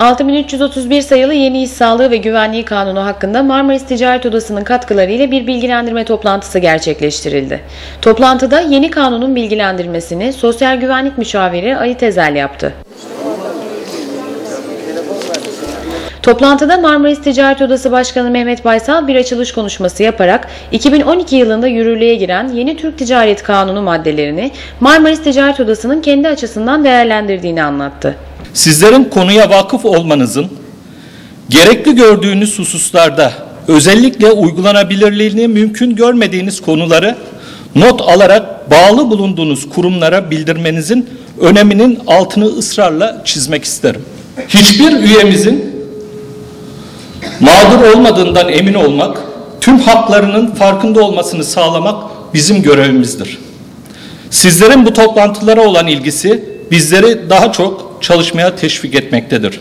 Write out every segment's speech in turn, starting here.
6331 sayılı yeni iş sağlığı ve güvenliği kanunu hakkında Marmaris Ticaret Odası'nın katkılarıyla bir bilgilendirme toplantısı gerçekleştirildi. Toplantıda yeni kanunun bilgilendirmesini Sosyal Güvenlik Müşaviri Ali Tezel yaptı. Toplantıda Marmaris Ticaret Odası Başkanı Mehmet Baysal bir açılış konuşması yaparak 2012 yılında yürürlüğe giren yeni Türk Ticaret Kanunu maddelerini Marmaris Ticaret Odası'nın kendi açısından değerlendirdiğini anlattı. Sizlerin konuya vakıf olmanızın gerekli gördüğünüz hususlarda özellikle uygulanabilirliğini mümkün görmediğiniz konuları not alarak bağlı bulunduğunuz kurumlara bildirmenizin öneminin altını ısrarla çizmek isterim. Hiçbir üyemizin mağdur olmadığından emin olmak, tüm haklarının farkında olmasını sağlamak bizim görevimizdir. Sizlerin bu toplantılara olan ilgisi bizleri daha çok çalışmaya teşvik etmektedir.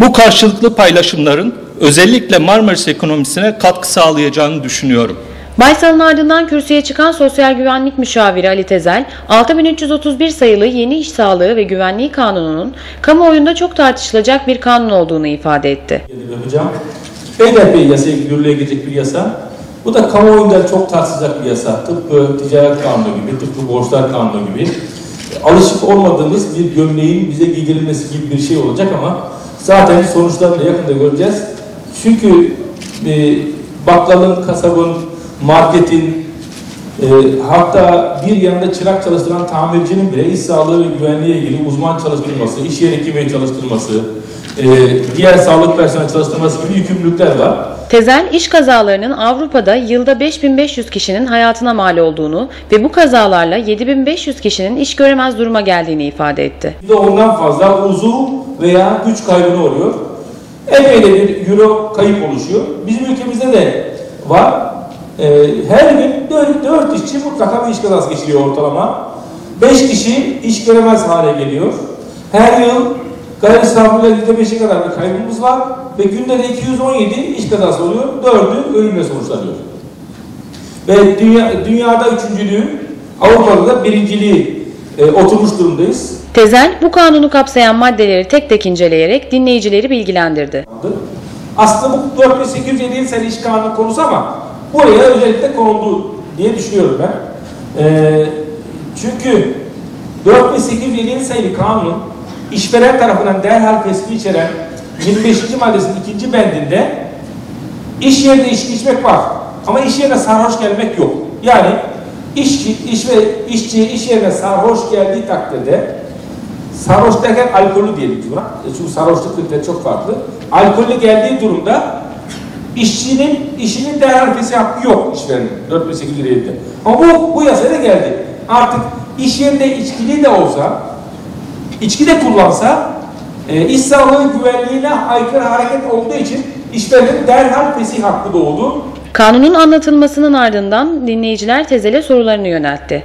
Bu karşılıklı paylaşımların özellikle Marmaris ekonomisine katkı sağlayacağını düşünüyorum. Baysal'ın ardından kürsüye çıkan Sosyal Güvenlik Müşaviri Ali Tezel, 6331 sayılı yeni iş sağlığı ve güvenliği kanununun kamuoyunda çok tartışılacak bir kanun olduğunu ifade etti. yapacağım. Beyler Bey yasaya yürürlüğe girecek bir yasa. Bu da kamuoyunda çok tartışılacak bir yasa. Tıpkı ticaret kanunu gibi, tıpkı borçlar kanunu gibi. Alışık olmadığımız bir gömleğin bize giydirilmesi gibi bir şey olacak ama zaten sonuçlarını da yakında göreceğiz. Çünkü e, bakkalın, kasabın, marketin, e, hatta bir yanında çırak çalıştıran tamircinin bile iş sağlığı ve güvenliğe ilgili uzman çalıştırması, iş yeri hekimi çalıştırması, e, diğer sağlık personeli çalıştırması gibi yükümlülükler var. Tezel, iş kazalarının Avrupa'da yılda 5500 kişinin hayatına mal olduğunu ve bu kazalarla 7500 kişinin iş göremez duruma geldiğini ifade etti. Bir de ondan fazla uzuv veya güç kaybına oluyor. Epey de bir euro kayıp oluşuyor. Bizim ülkemizde de var. Ee, her gün 4, 4 işçi mutlaka bir iş kazası geçiriyor ortalama. 5 kişi iş göremez hale geliyor. Her yıl gayri safi %5'e kadar bir kaybımız var ve günde de 217 iş kazası oluyor. 4'ü ölümle sonuçlanıyor. Ve dünya, dünyada üçüncülüğü, Avrupa'da da birinciliği e, oturmuş durumdayız. Tezel, bu kanunu kapsayan maddeleri tek tek inceleyerek dinleyicileri bilgilendirdi. Aslında bu 4807 sene iş kanunu konusu ama buraya özellikle konuldu diye düşünüyorum ben. Ee, çünkü 4807 sayılı kanun işveren tarafından derhal fesli içeren 25. maddesinin ikinci bendinde iş yerinde içki içmek var ama iş yerine sarhoş gelmek yok. Yani işçi, iş ve işçi iş yerine sarhoş geldiği takdirde sarhoş derken alkolü diyelim buna. Çünkü sarhoşluk çok farklı. Alkolü geldiği durumda işçinin işinin derhal fesi hakkı yok işverenin 4807'de. Ama bu, bu yasaya geldi. Artık iş yerinde içkili de olsa içki de kullansa e, iş sağlığı güvenliğine aykırı hareket olduğu için işverenin derhal fesih hakkı doğdu. Kanunun anlatılmasının ardından dinleyiciler Tezel'e sorularını yöneltti.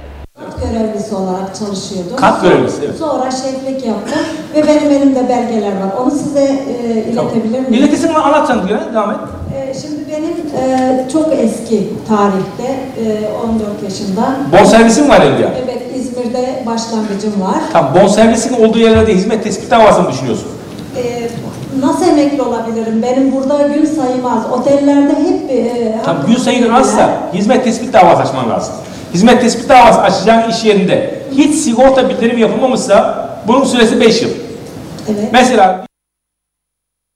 görevlisi olarak çalışıyordum. Kat görevlisi, evet. Sonra şeflik yaptım ve benim elimde belgeler var. Onu size e, iletebilir miyim? İletisini anlatacaksın diyor. Devam et. E, şimdi benim e, çok eski tarihte, e, 14 yaşında. Bonservisin var elinde. Evet, İzmir'de başlangıcım var. Tamam bonservisin olduğu yerlerde hizmet tespit davası mı düşünüyorsun? E, nasıl emekli olabilirim? Benim burada gün sayılmaz. Otellerde hep... E, Tamam gün sayın azsa hizmet tespit davası açman lazım. Hizmet tespit davası açacağın iş yerinde hiç sigorta bildirim yapılmamışsa bunun süresi 5 yıl. Evet. Mesela